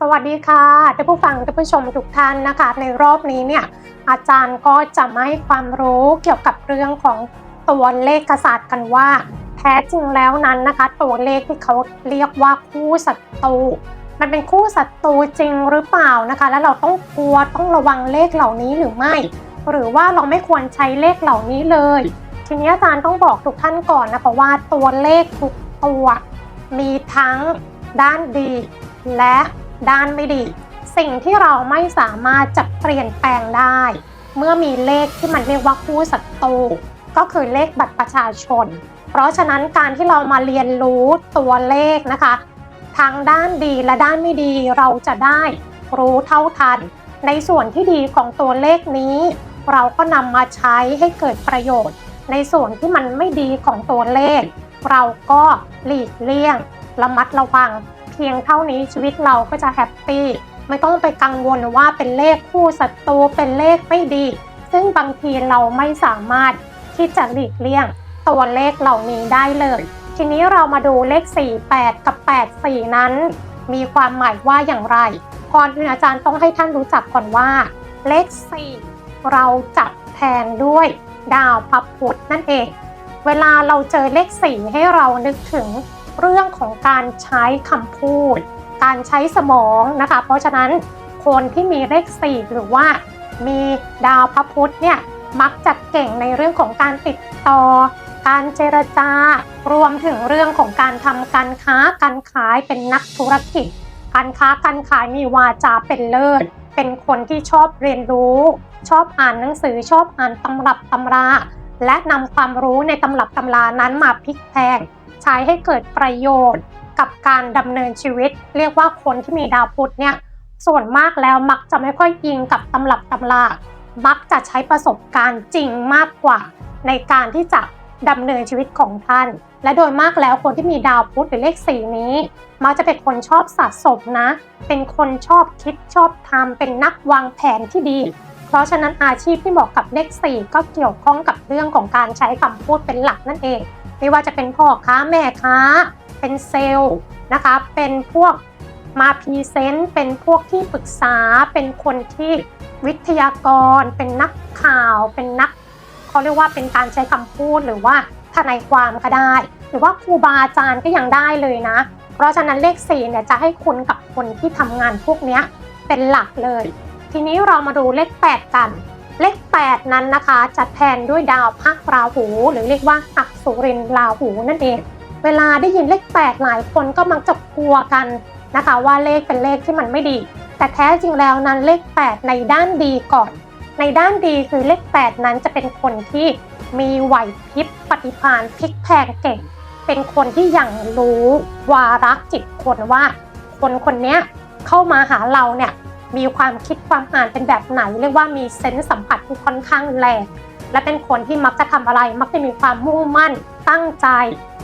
สวัสดีค่ะท่านผู้ฟังท่านผู้ชมทุกท่านนะคะ ในรอบนี้เนี่ยอาจารย์ก็จะมาให้ความรู้เกี่ยวกับเรื่องของตัวเลขศาสตร์กันว่า แท้จริงแล้วนั้นนะคะ ตัวเลขที่เขาเรียกว่าคู่ศัตรูมันเป็นคู่ศัตรูจริงหรือเปล่านะคะ แล้วเราต้องกลัวต้องระวังเลขเหล่านี้หรือไม่ หรือว่าเราไม่ควรใช้เลขเหล่านี้เลย ทีนี้อาจารย์ต้องบอกทุกท่านก่อนนะคะว่าตัวเลขทุกตัวมีทั้งด้านดีและ ด้านไม่ดี สิ่งที่เราไม่สามารถจะเปลี่ยนแปลงได้ เมื่อมีเลขที่มันเรียกว่าคู่ศัตรูก็คือเลขบัตรประชาชน เพราะฉะนั้นการที่เรามาเรียนรู้ตัวเลขนะคะทั้งด้านดีและด้านไม่ดีเราจะได้รู้เท่าทัน ในส่วนที่ดีของตัวเลขนี้ เราก็นำมาใช้ให้เกิดประโยชน์ ในส่วนที่มันไม่ดีของตัวเลข เราก็หลีกเลี่ยงระมัดระวัง เพียงเท่านี้ชีวิตเราก็จะแฮปปี้ไม่ต้องไปกังวลว่าเป็นเลขคู่ศัตรูเป็นเลขไม่ดี ซึ่งบางทีเราไม่สามารถที่จะหลีกเลี่ยง ตัวเลขเหล่านี้ได้เลย ทีนี้เรามาดูเลข 4 8 กับ 8 4 นั้น มีความหมายว่าอย่างไรก่อนอื่นอาจารย์ต้องให้ท่านรู้จักก่อนว่า เลข 4 เราจับแทนด้วยดาวพระพุธนั่นเอง เวลาเราเจอเลข 4 ให้เรานึกถึง เรื่องของการใช้คำพูด การใช้สมองนะคะ เพราะฉะนั้นคนที่มีเลข4หรือว่ามีดาวพระพุธเนี่ยมักจะเก่งในเรื่องของการติดต่อ การเจรจา รวมถึงเรื่องของการทำการค้าการขายเป็นนักธุรกิจ การค้าการขายมีวาจาเป็นเลิศ เป็นคนที่ชอบเรียนรู้ ชอบอ่านหนังสือชอบอ่านตำรับตำรา และนำความรู้ในตำรับตำรานั้นมาพลิกแพลง ใช้ให้เกิดประโยชน์กับการดำเนินชีวิต เรียกว่าคนที่มีดาวพุธเนี่ยส่วนมากแล้วมักจะไม่ค่อยยิงกับตำรับตำรามักจะใช้ประสบการณ์จริงมากกว่า ในการที่จะดำเนินชีวิตของท่าน และโดยมากแล้วคนที่มีดาวพุธหรือเลขสี่นี้ มักจะเป็นคนชอบสะสมนะ เป็นคนชอบคิดชอบทำเป็นนักวางแผนที่ดี เพราะฉะนั้นอาชีพที่เหมาะกับเลขสี่ก็เกี่ยวข้องกับเรื่องของการใช้คำพูดเป็นหลักนั่นเอง ไม่ว่าจะเป็นพ่อค้าแม่ค้า เป็นเซลล์นะคะ เป็นพวกมาพรีเซนต์ เป็นพวกที่ปรึกษา เป็นคนที่วิทยากร เป็นนักข่าว เป็นนักเขาเรียกว่าเป็นการใช้คำพูดหรือว่าทนายความก็ได้ หรือว่าครูบาอาจารย์ก็ยังได้เลยนะ เพราะฉะนั้นเลข4เนี่ยจะให้คุณกับคนที่ทำงานพวกเนี้ยเป็นหลักเลย ทีนี้เรามาดูเลข 8 กัน เลข 8 นั้นนะคะจะแทนด้วยดาวพระราหู หรือเรียกว่าอักษุรินราหูนั่นเอง เวลาได้ยินเลข 8 หลายคนก็มักจะกลัวกันนะคะ ว่าเลขเป็นเลขที่มันไม่ดี แต่แท้จริงแล้วนั้นเลข 8 ในด้านดีก่อน ในด้านดีคือเลข 8 นั้นจะเป็นคนที่มีไหวพริบปฏิภาณพลิกแพงเก่ง เป็นคนที่ยังรู้วาระจิตคนว่า คนคนนี้เข้ามาหาเราเนี่ย มีความคิดความอ่านเป็นแบบไหน เรียกว่ามีเซนส์สัมผัสที่ค่อนข้างแรงและเป็นคนที่มักจะทำอะไร มักจะมีความมุ่งมั่น ตั้งใจ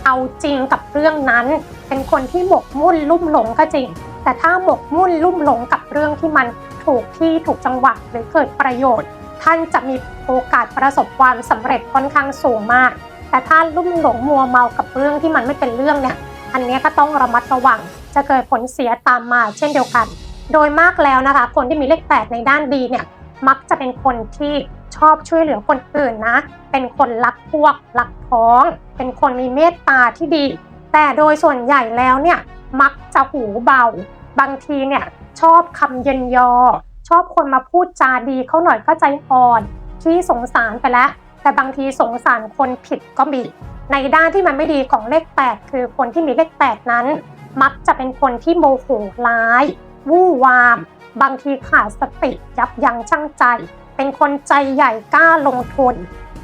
เอาจริงกับเรื่องนั้น เป็นคนที่หมกมุ่นลุ่มหลงก็จริง แต่ถ้าหมกมุ่นลุ่มหลงกับเรื่องที่มันถูกที่ถูกจังหวะหรือเกิดประโยชน์ ท่านจะมีโอกาสประสบความสำเร็จค่อนข้างสูงมาก แต่ถ้าลุ่มหลงมัวเมากับเรื่องที่มันไม่เป็นเรื่องเนี่ยอันนี้ก็ต้องระมัดระวังจะเกิดผลเสียตามมาเช่นเดียวกัน โดยมากแล้วนะคะ คนที่มีเลข 8 ในด้านดีเนี่ยมักจะเป็นคนที่ชอบช่วยเหลือคนอื่นนะ เป็นคนรักพวกรักพ้อง เป็นคนมีเมตตาที่ดี แต่โดยส่วนใหญ่แล้วเนี่ยมักจะหูเบา บางทีเนี่ยชอบคำเย็นยอ ชอบคนมาพูดจาดีเขาหน่อยก็ใจอ่อนที่สงสารไปแล้ว แต่บางทีสงสารคนผิดก็มี ในด้านที่มันไม่ดีของเลข 8 คือคนที่มีเลข 8 นั้น มักจะเป็นคนที่โมโหร้าย วู่วาม บางทีขาดสติยับยั้งชั่งใจ เป็นคนใจใหญ่กล้าลงทุน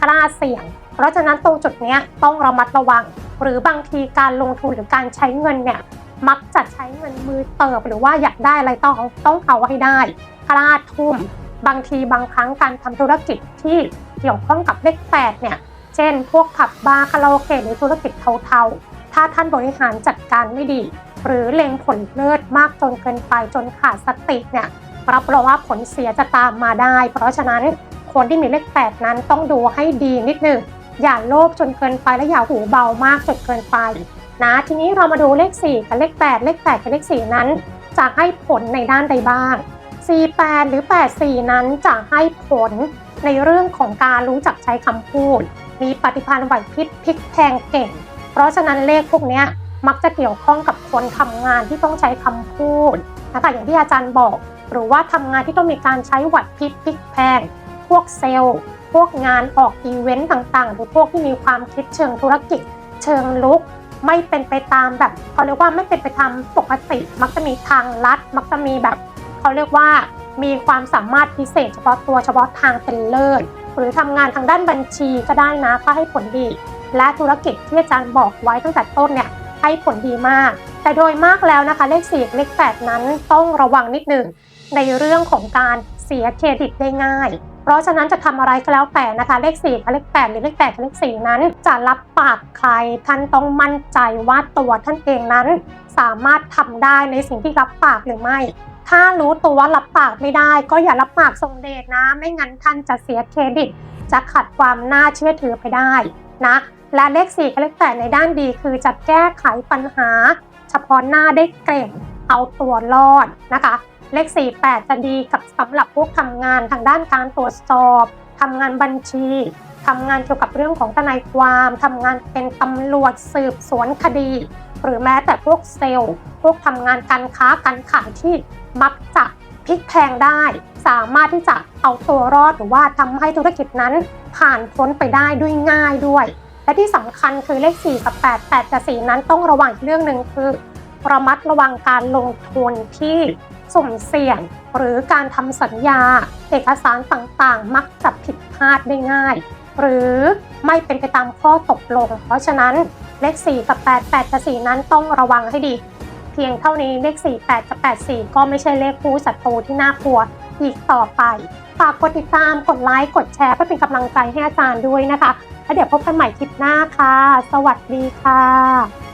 กล้าเสี่ยง เพราะฉะนั้นตรงจุดนี้ต้องระมัดระวัง หรือบางทีการลงทุนหรือการใช้เงินเนี่ยมักจะใช้เงินมือเติบ หรือว่าอยากได้อะไรต้องเอาต้องเอาให้ได้กล้าทุ่ม บางทีบางครั้งการทำธุรกิจที่เกี่ยวข้องกับเลขแปดเนี่ย เช่น พวกผับบาร์คาราโอเกะหรือธุรกิจเทาๆ ถ้าท่านบริหารจัดการไม่ดี หรือเล็งผลเลิศมากจนเกินไปจนขาดสติเนี่ยรับรองว่าผลเสียจะตามมาได้ เพราะฉะนั้นคนที่มีเลขแปดนั้นต้องดูให้ดีนิดหนึ่งอย่าโลภจนเกินไปและอย่าหูเบามากจนเกินไปนะทีนี้เรามาดูเลข 4 กับเลข 8 เลข 8 กับเลข 4 นั้น จะให้ผลในด้านใดบ้าง 48 หรือ 84 นั้นจะให้ผลในเรื่องของการรู้จักใช้คำพูด มีปฏิภาณไหวพริบพลิกแพงเก่ง เพราะฉะนั้นเลขพวกนี้มักจะเกี่ยวข้องกับ คนทำงานที่ต้องใช้คำพูดนะคะอย่างที่อาจารย์บอก หรือว่าทำงานที่ต้องมีการใช้ไหวพริบพลิกแพลงพวกเซลล์ พวกงานออกอีเวนต์ต่างๆ หรือพวกที่มีความคิดเชิงธุรกิจ เชิงลุก ไม่เป็นไปตามแบบเขาเรียกว่าไม่เป็นไปตามปกติ มักจะมีทางลัด มักจะมีแบบเขาเรียกว่ามีความสามารถพิเศษเฉพาะตัวเฉพาะทางเป็นเลิศหรือทำงานทางด้านบัญชีก็ได้นะก็ให้ผลดี และธุรกิจที่อาจารย์บอกไว้ตั้งแต่ต้นเนี่ยให้ผลดีมาก แต่โดยมากแล้วนะคะเลข4เลข8 นั้นต้องระวังนิดหนึ่งในเรื่องของการเสียเครดิตได้ง่าย เพราะฉะนั้นจะทำอะไรก็แล้วแต่นะคะเลข4กับเลข8หรือเลข8กับเลข4นั้น จะรับปากใครท่านต้องมั่นใจว่าตัวท่านเองนั้น สามารถทำได้ในสิ่งที่รับปากหรือไม่ถ้ารู้ตัวว่ารับปากไม่ได้ ก็อย่ารับปากทรงเดชนะ ไม่งั้นท่านจะเสียเครดิต จะขัดความน่าเชื่อถือไปได้นะ และเลข4กับเลข8ในด้านดีคือจะแก้ไขปัญหา เฉพาะหน้าได้เก่งเอาตัวรอดนะคะ เลข 4 8 จะดีกับสำหรับพวกทำงานทางด้านการตรวจสอบทำงานบัญชีทำงานเกี่ยวกับเรื่องของทนายความทำงานเป็นตำรวจสืบสวนคดี หรือแม้แต่พวกเซลล์ พวกทำงานการค้าการขายที่มักจะพลิกแพงได้ สามารถที่จะเอาตัวรอดหรือว่าทำให้ธุรกิจนั้นผ่านพ้นไปได้ด้วยง่ายด้วย และที่สำคัญคือเลข 4 กับ 8 8 กับ 4 นั้นต้องระวังเรื่องหนึ่งคือ ระมัดระวังการลงทุนที่สุ่มเสี่ยง หรือการทำสัญญา เอกสารต่างๆ มักจะผิดพลาดได้ง่าย หรือไม่เป็นไปตามข้อตกลง เพราะฉะนั้นเลข 4 กับ 8 8 กับ 4 นั้นต้องระวังให้ดี เพียงเท่านี้เลข 4 8 กับ 8 4 ก็ไม่ใช่เลขคู่ศัตรูที่น่ากลัวอีกต่อไปฝากกดติดตามกดไลค์กดแชร์เพื่อเป็นกำลังใจให้อาจารย์ด้วยนะคะ แล้วเดี๋ยวพบกันใหม่คลิปหน้าค่ะ สวัสดีค่ะ